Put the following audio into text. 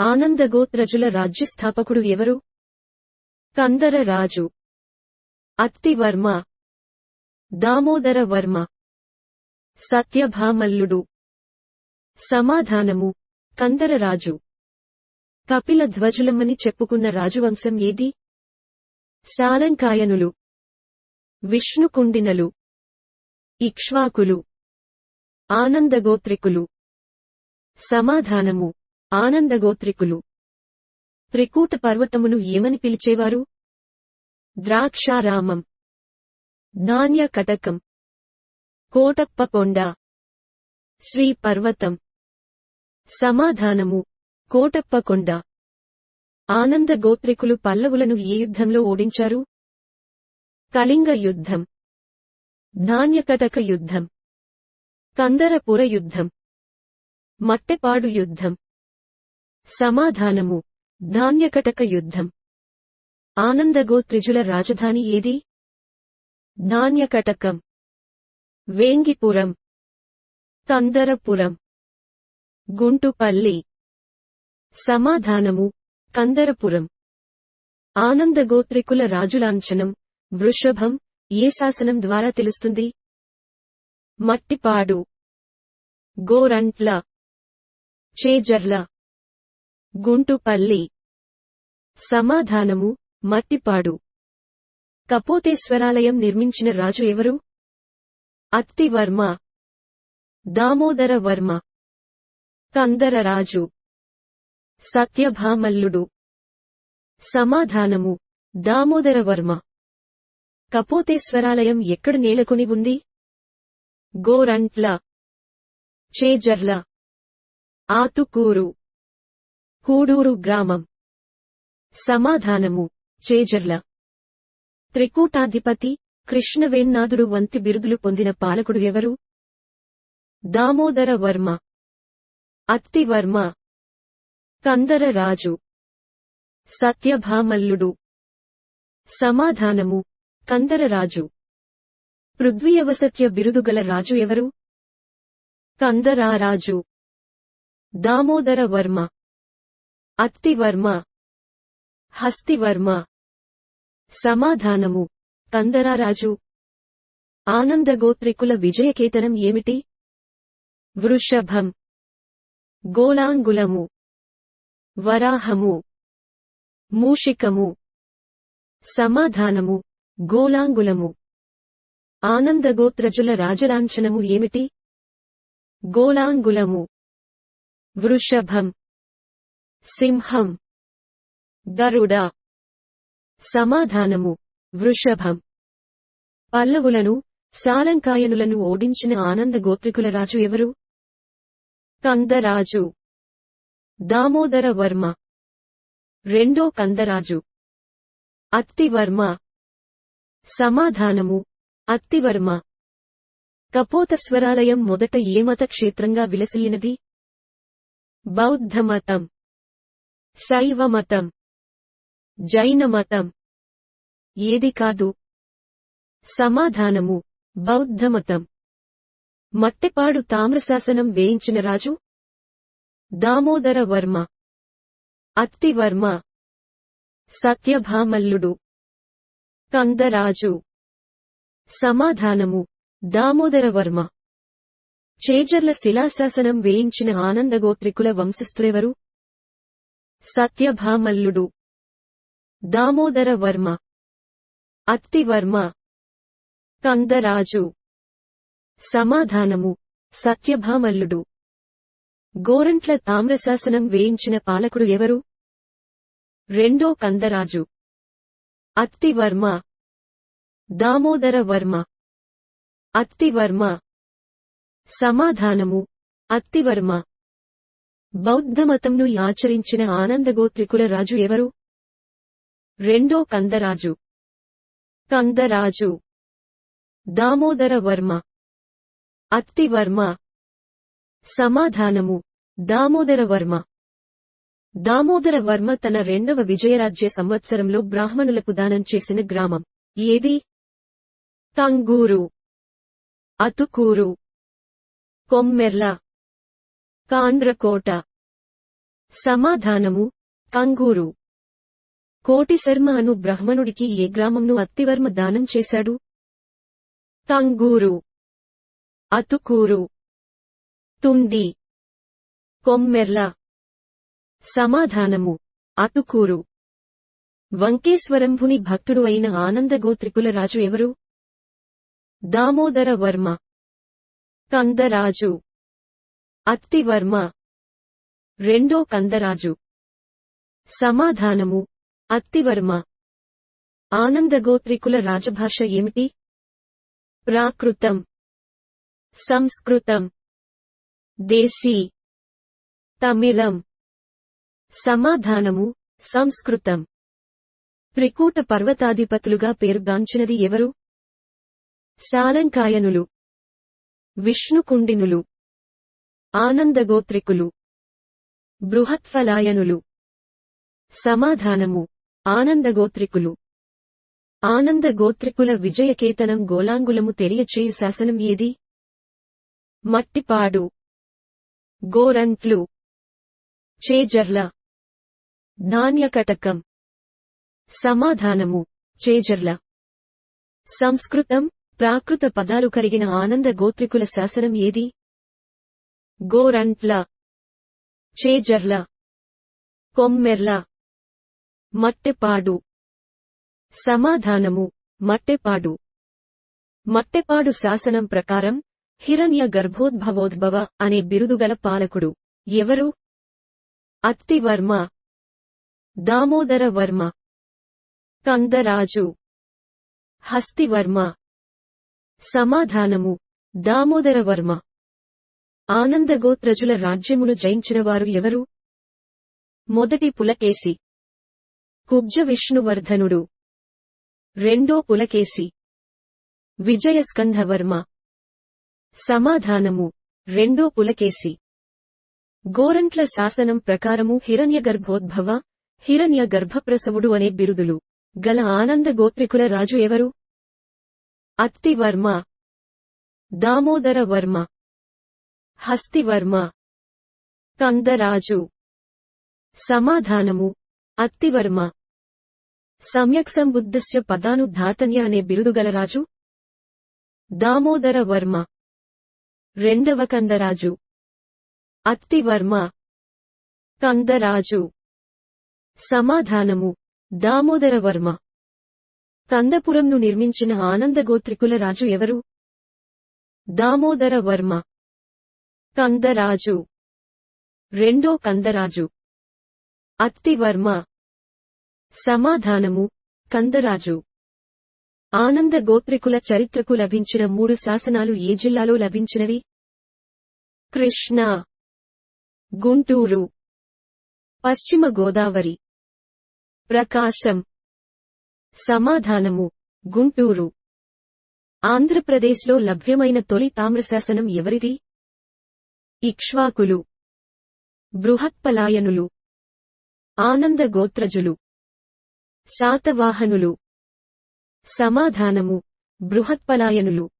ఆనందగోత్రజుల రాజ్యస్థాపకుడు ఎవరు? కందర రాజు. అత్తివర్మ దామోదర వర్మ. సత్యభామల్లుడు. సమాధానము. కందరరాజు కపిల ధ్వజులమ్మని చెప్పుకున్న రాజువంశం ఏది? సాలంకాయనులు. విష్ణుకుండినలు. ఇక్ష్వాకులు. ఆనందగోత్రికులు. సమాధానము. ఆనందగోత్రికులు. త్రికూట పర్వతమును ఏమని పిలిచేవారు? ద్రాక్షారామం. ధాన్య కటకం. కోటప్ప కొండ. శ్రీ పర్వతం. సమాధానము. కోటప్ప కొండ. ఆనంద గోత్రికులు పల్లవులను ఏ యుద్ధంలో ఓడించారు? కళింగ యుద్ధం. నాణ్యకటక యుద్ధం. కందరపుర యుద్ధం. మట్టెపాడు యుద్ధం. సమాధానము. ధాన్యకటక యుద్ధం. ఆనందగోత్రిజుల రాజధాని ఏది? నాణ్యకటకం వేంగిపురం. కందరపురం. గుంటుపల్లి. సమాధానము. కందరపురం. ఆనందగోత్రికుల రాజులాంఛనం. వృషభం. ఏ శాసనం ద్వారా తెలుస్తుంది? మట్టిపాడు. గోరంట్ల. చేజర్ల. గుంటుపల్లి. సమాధానము మట్టిపాడు. కపోతేశ్వరాలయం నిర్మించిన రాజు ఎవరు? అత్తివర్మ దామోదర వర్మ. కందరరాజు సత్యభామల్లుడు. సమాధానము దామోదరవర్మ కపోతేశ్వరాలయం ఎక్కడ నేలకొని ఉంది? గోరంట్ల. చేజర్ల. ఆతుకూరు. కూడూరు గ్రామం. సమాధానము. చేజర్ల. త్రికూటాధిపతి కృష్ణవేణ్నాథుడు వంతి బిరుదులు పొందిన పాలకుడు ఎవరు? దామోదర వర్మ. అత్తివర్మ కందర రాజు సత్యభామల్లుడు. సమాధానము. కందరరాజు. పృథ్వీయవసత్య బిరుదుగల రాజు ఎవరు? కందరారాజు. దామోదర వర్మ. అత్తివర్మ హస్తివర్మ. సమాధానము. కందరారాజు. ఆనందగోత్రికుల విజయకేతనం ఏమిటి? వృషభం. గోళాంగులము. వరాహము. మూషికము. సమాధానము. గోళాంగులము. ఆనందగోత్రజుల రాజలాంఛనము ఏమిటి? గోళాంగులము. వృషభం. సింహం గరుడ సమాధానము వృషభం. పల్లవులను సాలంకాయనులను ఓడించిన ఆనంద గోత్రికుల రాజు ఎవరు? కందరాజు. దామోదర వర్మ. రెండో కందరాజు. అత్తివర్మ. సమాధానము అత్తివర్మ. కపోతస్వరాలయం మొదట ఏ మత క్షేత్రంగా విలసిల్లినది? బౌద్ధమతం. శైవమతం. జైనమతం. ఏది కాదు. సమాధానము. బౌద్ధమతం. మట్టెపాడు తామ్రశాసనం వేయించిన రాజు. దామోదర వర్మ. అత్తివర్మ సత్యభామల్లుడు. కందరాజు. సమాధానము. దామోదరవర్మ చేజర్ల శిలాశాసనం వేయించిన ఆనందగోత్రికుల వంశస్థులెవరు? సత్యభామల్లుడు దామోదర వర్మ అత్తివర్మ కందరాజు సమాధానము సత్యభామల్లుడు. గోరంట్ల తామ్రశాసనం వేయించిన పాలకుడు ఎవరు? రెండో కందరాజు అత్తివర్మ దామోదర వర్మ. అత్తివర్మ సమాధానము అత్తివర్మ బౌద్ధమతంను ఆచరించిన ఆనందగోత్రికుల రాజు ఎవరు? రెండో కందరాజు. కందరాజు. దామోదర వర్మ. అత్తివర్మ సమాధానము. దామోదర వర్మ. దామోదర వర్మ తన రెండవ విజయరాజ్య సంవత్సరంలో బ్రాహ్మణులకు దానం చేసిన గ్రామం. ఏది? తంగూరు. అతుకూరు. కొమ్మెర్ల. కాండ్రకోట. సమాధానము. కంగూరు. కోటిశర్మ అను బ్రాహ్మణుడికి ఏ గ్రామంను అత్తివర్మ దానం చేశాడు? కంగూరు అతుకూరు. తుండి. కొమ్మెర్ల. సమాధానము. అతుకూరు. వంకేశ్వరంభుని భక్తుడు అయిన ఆనందగోత్రికుల రాజు ఎవరు? దామోదర వర్మ. కందరాజు. అత్తివర్మ. రెండో కందరాజు. సమాధానము. అత్తివర్మ. ఆనందగోత్రికుల రాజభాష ఏమిటి? ప్రాకృతం. సంస్కృతం. దేశీ. తమిళం. సమాధానము. సంస్కృతం. త్రికూట పర్వతాధిపతులుగా పేరుగాంచినది ఎవరు? శాలంకాయనులు విష్ణుకుండినులు. ఆనందగోత్రికులు బృహత్ఫలాయనులు సమాధానము ఆనందగోత్రికులు. ఆనందగోత్రికుల విజయకేతనం గోలాంగులము తెలియచేయు శాసనం ఏది? మట్టిపాడు గోరంట్లు చేజర్ల ధాన్యకటకం సమాధానము చేజర్ల. సంస్కృతం ప్రాకృత పదాలు కలిగిన ఆనంద గోత్రికుల శాసనం ఏది? గోరంట్ల చేజర్ల కొమ్మెర్ల మట్టెపాడు సమాధానము మట్టెపాడు. మట్టెపాడు శాసనం ప్రకారం హిరణ్య గర్భోద్భవోద్భవ అనే బిరుదుగల పాలకుడు. ఎవరు? అత్తివర్మ దామోదర వర్మ కందరాజు హస్తివర్మ. సమాధానము దామోదర వర్మ ఆనందగోత్రజుల రాజ్యమును జయించినవారు ఎవరు? మొదటి పులకేసి కుబ్జ విష్ణువర్ధనుడు. రెండో పులకేసి విజయస్కంధవర్మ. సమాధానము. రెండో పులకేసి గోరంట్ల శాసనం ప్రకారము హిరణ్యగర్భోద్భవ హిరణ్య గర్భప్రసవుడు అనే బిరుదులు. గల ఆనంద గోత్రికుల రాజు ఎవరు? అత్తివర్మ. దామోదర వర్మ హస్తివర్మ కందరాజు సమాధానము అత్తివర్మ. సమ్యక్ సంబుద్ధస్య పదానుధాతన్య అనే బిరుదుగల రాజు. దామోదర వర్మ రెండవ కందరాజు. అత్తివర్మ కందరాజు. సమాధానము దామోదర వర్మ కందపురంను నిర్మించిన ఆనందగోత్రికుల రాజు ఎవరు? దామోదర వర్మ కందరాజు. రెండో కందరాజు. అత్తివర్మ. సమాధానము. కందరాజు. ఆనంద గోత్రికుల చరిత్రకు లభించిన మూడు శాసనాలు ఏ జిల్లాలో లభించినవి? కృష్ణా. గుంటూరు. పశ్చిమ గోదావరి. ప్రకాశం. సమాధానము. గుంటూరు. ఆంధ్రప్రదేశ్లో లభ్యమైన తొలి తామ్రశాసనం ఎవరిది? ఇక్ష్వాకులు బృహత్పలాయనులు ఆనంద గోత్రజులు శాతవాహనులు సమాధానము బృహత్పలాయనులు.